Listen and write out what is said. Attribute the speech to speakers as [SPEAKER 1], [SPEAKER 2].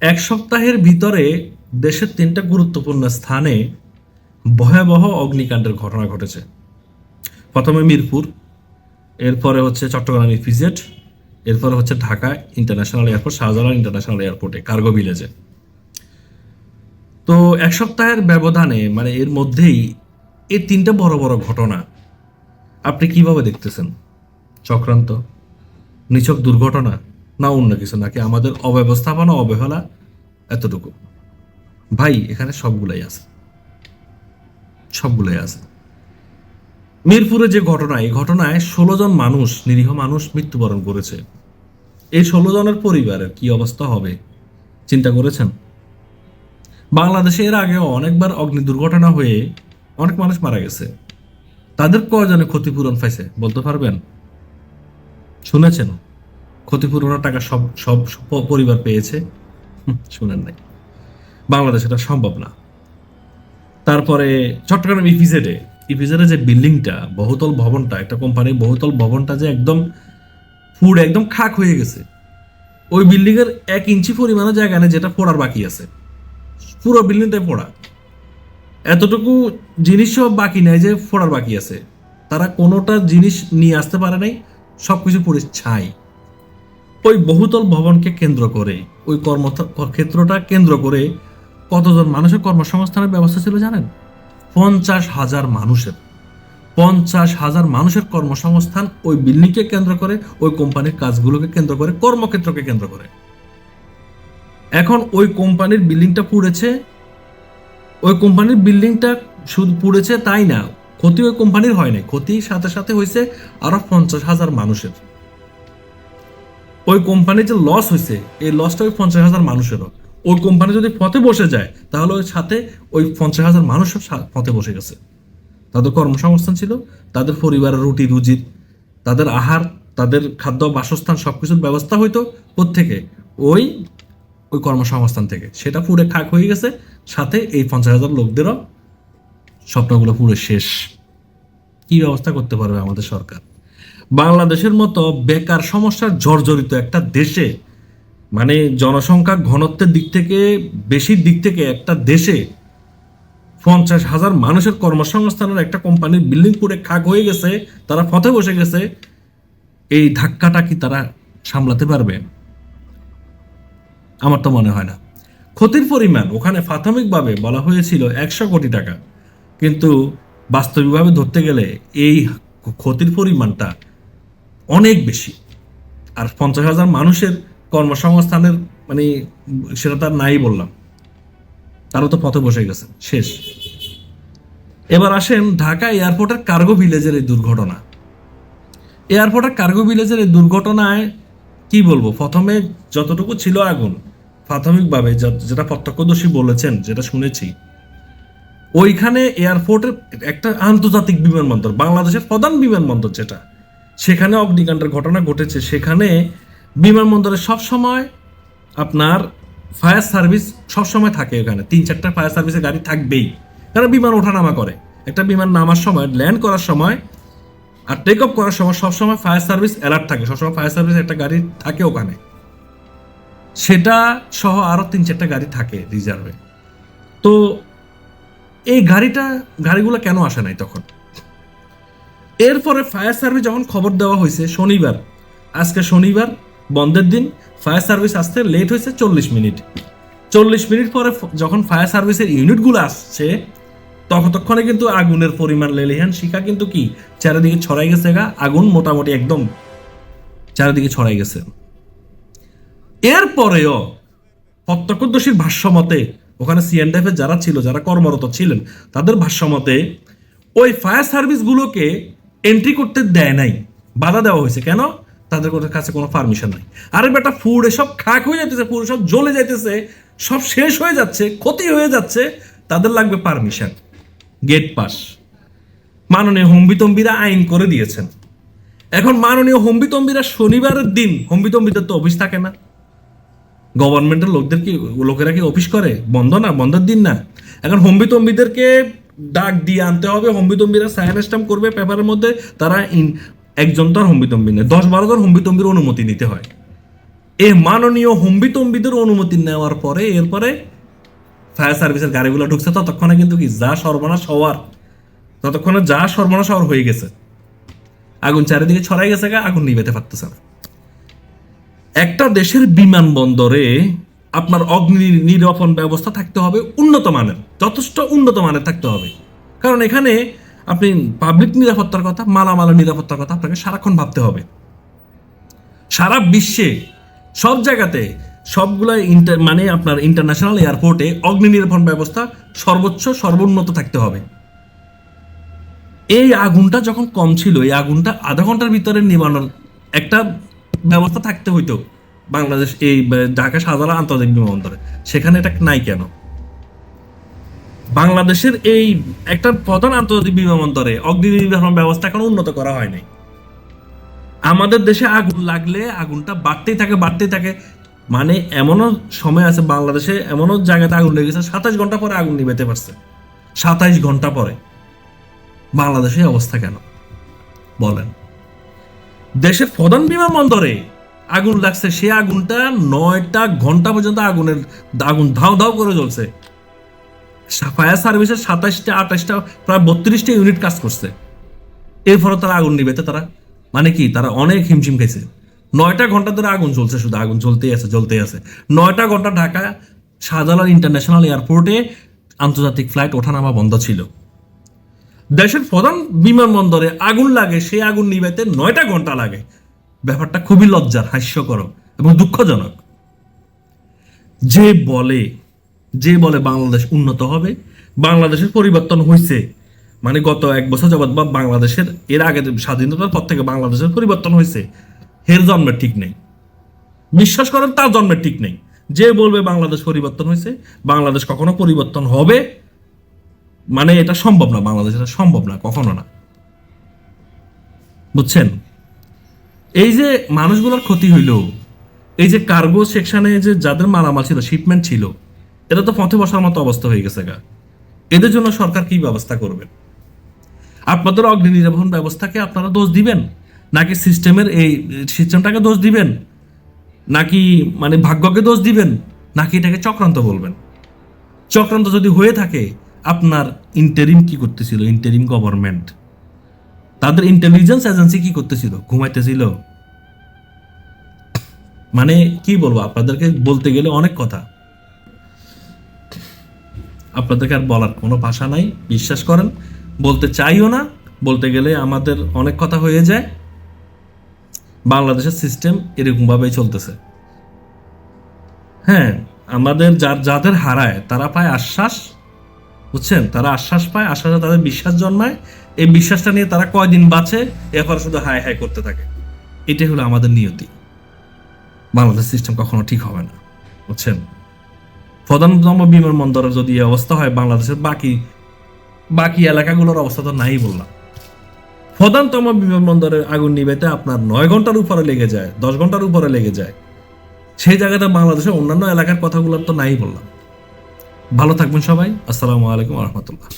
[SPEAKER 1] এক সপ্তাহের ভিতরে দেশের তিনটা গুরুত্বপূর্ণ স্থানে ভয়াবহ অগ্নিকাণ্ডের ঘটনা ঘটেছে। প্রথমে মিরপুর, এরপরে হচ্ছে চট্টগ্রাম ইপিজেড এরপরে হচ্ছে Dhaka international airport Shahjalal international এয়ারপোর্টে কার্গো ভিলেজে। তো এক সপ্তাহের ব্যবধানে মানে এর মধ্যেই এই তিনটা বড় বড় ঘটনা, আপনি কীভাবে দেখতেছেন? চক্রান্ত, নিছক দুর্ঘটনা না অন্য কিছু, নাকি আমাদের অব্যবস্থাপনা, অবহেলা এতটুকু? ভাই, এখানে সবগুলাই আছে। সবগুলাই আছে। মিরপুরে যে ঘটনা, এই ঘটনায় ষোলো জন মানুষ, নিরীহ মানুষ মৃত্যুবরণ করেছে। এই ষোলো জনের পরিবারের কি অবস্থা হবে, চিন্তা করেছেন? বাংলাদেশে এর আগেও অনেকবার অগ্নি দুর্ঘটনা হয়ে অনেক মানুষ মারা গেছে। তাদের কয়জনে ক্ষতিপূরণ পাইছে, বলতে পারবেন? শুনেছেন? ক্ষতিপূরণের টাকা সব সব পরিবার পেয়েছে। শুনেন নাই। বাংলাদেশে এটা সম্ভব না। তারপরে চট্টগ্রাম ইপিজেডে ইপিজেডে যে বিল্ডিংটা, বহুতল ভবনটা, একটা কোম্পানির বহুতল ভবনটা যে একদম ফুড একদম খাক হয়ে গেছে। ওই বিল্ডিং এর এক ইঞ্চি পরিমাণে জায়গা নেই, যেটা পড়ার বাকি আছে। পুরো বিল্ডিংটাই পড়া। এতটুকু জিনিসও বাকি নাই যে ফোড়ার বাকি আছে। তারা কোনোটা জিনিস নিয়ে আসতে পারে নাই সব কিছু পুরো ছাই ওই বহুতল ভবনকে কেন্দ্র করে, ওই কর্ম ক্ষেত্রটা কেন্দ্র করে কতজন মানুষের কর্মসংস্থানের ব্যবস্থা ছিল জানেন? পঞ্চাশ হাজার মানুষের। পঞ্চাশ হাজার মানুষের কর্মসংস্থান ওই বিল্ডিংকে কেন্দ্র করে, ওই কোম্পানির কাজগুলোকে কেন্দ্র করে, কর্মক্ষেত্রকে কেন্দ্র করে। এখন ওই কোম্পানির বিল্ডিংটা পুড়েছে, ওই কোম্পানির বিল্ডিংটা শুধু পুড়েছে তাই না, ক্ষতি ওই কোম্পানির হয় নাই ক্ষতি সাথে সাথে হয়েছে আরও পঞ্চাশ হাজার মানুষের। ওই কোম্পানির যে লস হয়েছে, এই লসটা ওই পঞ্চাশ হাজার মানুষেরও। ওই কোম্পানি যদি পথে বসে যায়, তাহলে ওই সাথে ওই পঞ্চাশ হাজার মানুষও পথে বসে গেছে। তাদের কর্মসংস্থান ছিল, তাদের পরিবারের রুটি, রুজি, তাদের আহার, তাদের খাদ্য, বাসস্থান সব কিছুর ব্যবস্থা হইতো থেকে ওই ওই কর্মসংস্থান থেকে। সেটা পুরো খাক হয়ে গেছে, সাথে এই পঞ্চাশ হাজার লোকদেরও স্বপ্নগুলো পুরো শেষ। কি ব্যবস্থা করতে পারবে আমাদের সরকার? বাংলাদেশের মতো বেকার সমস্যার জর্জরিত একটা দেশে মানে জনসংখ্যা ঘনত্বের দিক থেকে বেশির দিক থেকে একটা দেশে পঞ্চাশ হাজার মানুষের কর্মসংস্থানের একটা কোম্পানির বিল্ডিং পুরে খাক হয়ে গেছে, তারা পথে বসে গেছে, এই ধাক্কাটা কি তারা সামলাতে পারবে? আমার তো মনে হয় না। ক্ষতির পরিমাণ ওখানে প্রাথমিকভাবে বলা হয়েছিল একশো কোটি টাকা, কিন্তু বাস্তবিকভাবে ধরতে গেলে এই ক্ষতির পরিমাণটা অনেক বেশি। আর পঞ্চাশ হাজার মানুষের কর্মসংস্থানের মানে সেটা তার নাই বললাম। তারা তো পথে বসে গেছে। শেষ। এবার আসেন ঢাকা এয়ারপোর্টের কার্গো ভিলেজের এই দুর্ঘটনা। এয়ারপোর্টের কার্গো ভিলেজের এই দুর্ঘটনায় কি বলব? প্রথমে যতটুকু ছিল আগুন, প্রাথমিকভাবে যেটা প্রত্যক্ষদর্শী বলেছেন, যেটা শুনেছি, ওইখানে এয়ারপোর্টের একটা আন্তর্জাতিক বিমানবন্দর, বাংলাদেশের প্রধান বিমানবন্দর যেটা সেখানে অগ্নিকাণ্ডের ঘটনা ঘটেছে। সেখানে বিমানবন্দরে সব সময় আপনার ফায়ার সার্ভিস সব সময় থাকে ওখানে। তিন, চারটা ফায়ার সার্ভিসের গাড়ি থাকবেই। কারণ বিমান ওঠানামা করে। একটা বিমান নামার সময়, ল্যান্ড করার সময় আর টেক অফ করার সময় সবসময় ফায়ার সার্ভিস অ্যালার্ট থাকে। সবসময় ফায়ার সার্ভিস একটা গাড়ি থাকে ওখানে। সেটা সহ আরও তিন, চারটা গাড়ি থাকে রিজার্ভে তো এই গাড়িটা, গাড়িগুলো কেন আসে নাই তখন? এরপরে ফায়ার সার্ভিস যখন খবর দেওয়া হয়েছে, শনিবার, আজকে শনিবার, বন্ধের দিন, ফায়ার সার্ভিস আসতে লেট হয়েছে চল্লিশ মিনিট। চল্লিশ মিনিট পরে যখন ফায়ার সার্ভিসের ইউনিটগুলো আসছে তখনই কিন্তু আগুনের পরিমাণ লেলিহান শিখা কিন্তু কি? চারিদিকে ছড়াই গেছে গা, আগুন মোটামুটি একদম চারিদিকে ছড়াই গেছে। এরপরেও প্রত্যক্ষদর্শীর ভাষ্য মতে ওখানে সিএনডিএফ যারা ছিল, যারা কর্মরত ছিলেন, তাদের ভাষ্য মতে ওই ফায়ার সার্ভিসগুলোকে এন্ট্রি করতে দেয় নাই। বাধা দেওয়া হয়েছে। কেন? তাদের কাছে কোনো পারমিশন নাই। আরে বেটা ফুড সব খাক হয়ে যাইতেছে পুরো সব জ্বলে যাইতেছে, সব শেষ হয়ে যাচ্ছে, ক্ষতি হয়ে যাচ্ছে, তাদের লাগবে পারমিশন গেট পাস মাননীয় হম্বিতম্বিরা আইন করে দিয়েছেন। এখন মাননীয় হম্বিতম্বিরা শনিবারের দিন, হম্বিতম্বিদের তো অফিস থাকে না। গভর্নমেন্টের লোকদের কি, লোকেরা কি অফিস করে? বন্ধ না? বন্ধের দিন না। এখন হম্বিতম্বিদেরকে ডাক দিয়ে আনতে হবে, হম্বিতম্বিরা সাইন স্ট্যাম্প করবে, পেপারের মধ্যে তারা ইন একজন তো আর হম্বিতম্বি নেই দশ বারো জন হম্বিতম্বির অনুমতি নিতে হয়। এ মাননীয় হম্বিতম্বিদের অনুমতি নেওয়ার পরে, এরপরে ফায়ার সার্ভিসের গাড়িগুলো ঢুকছে, ততক্ষণে কিন্তু কি যা সর্বনাশ হওয়ার, ততক্ষণে যা সর্বনাশ হওয়ার হয়ে গেছে। আগুন চারিদিকে ছড়াই গেছে আগুন নিবেতে পারতেছে না। একটা দেশের বিমানবন্দরে আপনার অগ্নি নিরাপন ব্যবস্থা থাকতে হবে উন্নত মানের, যথেষ্ট উন্নত মানের থাকতে হবে। কারণ এখানে আপনি পাবলিক নিরাপত্তার কথা মালামালের নিরাপত্তার কথা আপনাকে সারাক্ষণ ভাবতে হবে। সারা বিশ্বে, সব জায়গাতে সবগুলো ইন্টার মানে আপনার ইন্টারন্যাশনাল এয়ারপোর্টে অগ্নি নিরাপন ব্যবস্থা সর্বোচ্চ, সর্বোন্নত থাকতে হবে। এই আগুনটা যখন কম ছিল, এই আগুনটা আধা ঘণ্টার ভিতরে নিবানোর একটা ব্যবস্থা থাকতে হইতো। বাংলাদেশ এই ব- ঢাকা শাহজালাল আন্তর্জাতিক বিমানবন্দরে। সেখানে এটা নাই কেন? বাংলাদেশের এই একটা প্রধান আন্তর্জাতিক বিমানবন্দরে অগ্নি নির্বাহন ব্যবস্থা এখন উন্নত করা হয়নি আমাদের দেশে আগুন লাগলে আগুনটা বাড়তেই থাকে বাড়তেই থাকে। মানে এমনও সময় আছে বাংলাদেশে, এমনও জায়গাতে আগুন লেগেছে সাতাশ ঘণ্টা পরে আগুন নিবেতে পারছে। সাতাইশ ঘণ্টা পরে। বাংলাদেশে অবস্থা কেন? বলেন। দেশের প্রধান বিমানবন্দরে আগুন লাগছে সে আগুনটা নয়টা ঘণ্টা পর্যন্ত আগুনের আগুন ধাও ধাও করে জ্বলছে। ফায়ার সার্ভিসের সাতাশটা আঠাশটা প্রায় বত্রিশটা ইউনিট কাজ করছে। এরপরে তারা আগুন নিবেতে তারা মানে কি, তারা অনেক হিমশিম খেয়েছে নয়টা ঘণ্টা ধরে আগুন চলছে শুধু, আগুন চলতেই আছে চলতেই আছে। নয়টা ঘণ্টা ঢাকা শাহজালাল ইন্টারন্যাশনাল এয়ারপোর্টে আন্তর্জাতিক ফ্লাইট ওঠানামা বন্ধ ছিল। দেশের প্রধান বিমানবন্দরে আগুন লাগে, সেই আগুন নিভাইতে নয়টা ঘণ্টা লাগে। ব্যাপারটা খুবই লজ্জার হাস্যকর এবং দুঃখজনক। যে বলে যে বলে বাংলাদেশ উন্নত হবে, বাংলাদেশের পরিবর্তন হয়েছে মানে গত এক বছর যাবৎ বা বাংলাদেশের, এর আগে স্বাধীনতার পর থেকে বাংলাদেশের পরিবর্তন হয়েছে হের জন্মের ঠিক নেই। বিশ্বাস করেন, তার জন্মের ঠিক নেই। যে বলবে বাংলাদেশ পরিবর্তন হয়েছে বাংলাদেশ কখনো পরিবর্তন হবে মানে এটা সম্ভব না, বাংলাদেশ এটা সম্ভব না, কখনো না। বুঝছেন? এই যে মানুষগুলোর ক্ষতি হইল, এই যে কার্গো সেকশনে যে যাদের মালামাল ছিল শিপমেন্ট ছিল এটা তো পথে বসার মতো অবস্থা হয়ে গেছে গা। এদের জন্য সরকার কি ব্যবস্থা করবেন আপনাদের অগ্নি নির্বাহন ব্যবস্থাকে আপনারা দোষ দিবেন? নাকি সিস্টেমের এই সিস্টেমটাকে দোষ দিবেন? নাকি মানে ভাগ্যকে দোষ দিবেন? নাকি এটাকে চক্রান্ত বলবেন? চক্রান্ত যদি হয়ে থাকে, আপনার ইন্টারিম কি করতেছিল? ইন্টারিম গভর্নমেন্ট তাদের ইন্টেলিজেন্স এজেন্সি কি করতেছিল? ঘুমাইতেছিল? মানে কি বলব, আপনাদেরকে বলতে গেলে অনেক কথা। আপনাদেরকে আর বলার কোনো ভাষা নাই, বিশ্বাস করেন। বলতে চাইও না, বলতে গেলে আমাদের অনেক কথা হয়ে যায়। বাংলাদেশের সিস্টেম এরকমভাবেই চলতেছে। হ্যাঁ আমাদের যার, যাদের হারায়, তারা পায় আশ্বাস, বুঝছেন? তারা আশ্বাস পায়, আশ্বাসে তাদের বিশ্বাস জন্মায়। এই বিশ্বাসটা নিয়ে তারা কয়দিন বাঁচে, এরপর শুধু হাই হাই করতে থাকে। এটাই হলো আমাদের নিয়তি। বাংলাদেশ সিস্টেম কখনো ঠিক হবে না, বুঝছেন? প্রধানতম বিমানবন্দরের যদি অবস্থা হয়, বাংলাদেশের বাকি বাকি এলাকাগুলোর অবস্থা তো নাই বললাম। প্রধানতম বিমানবন্দরের আগুন নিবেতে আপনার নয় ঘণ্টার উপরে লেগে যায়, দশ ঘণ্টার উপরে লেগে যায়। সেই জায়গাটা বাংলাদেশের অন্যান্য এলাকার কথাগুলো তো নাই বললাম। ভালো থাকবেন সবাই, আসসালামু আলাইকুম রহমতুল্লাহ।